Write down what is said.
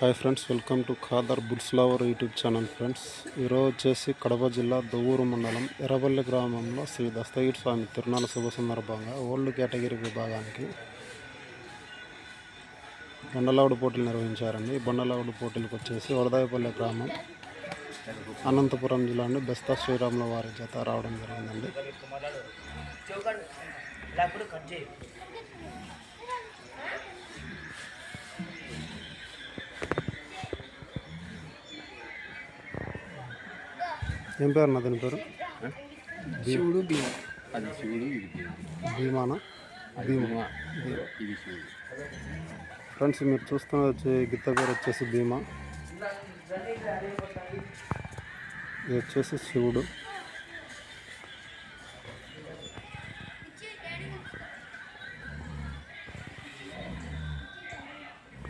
Hi friends welcome to Khadar బుల్స్లావర్ YouTube channel friends. ఈరోజు వచ్చేసి కడప జిల్లా దొవ్వూరు మండలం ఎర్రబల్లి గ్రామంలో శ్రీ దస్తగిరి స్వామి తిరునాల శుభ సందర్భంగా ఓల్డ్ కేటగిరీ విభాగానికి బండలావుడు పోటీలు నిర్వహించారండి. ఈ బండలావుడు పోటీలకు వచ్చేసి వరదాయపల్లి గ్రామం అనంతపురం జిల్లా నుండి బెస్తా శ్రీరాముల వారి చేత రావడం జరిగిందండి. ఏం పేరు నా దీని పేరు? శివుడు భీమ. అది శివుడు ఇది భీమానా? అది భీమ. ఇది శివుడు. ఫ్రెండ్స్ మీరు చూస్తున్న వచ్చే గిత్త పేరు వచ్చేసి భీమా. ఇది వచ్చేసి శివుడు.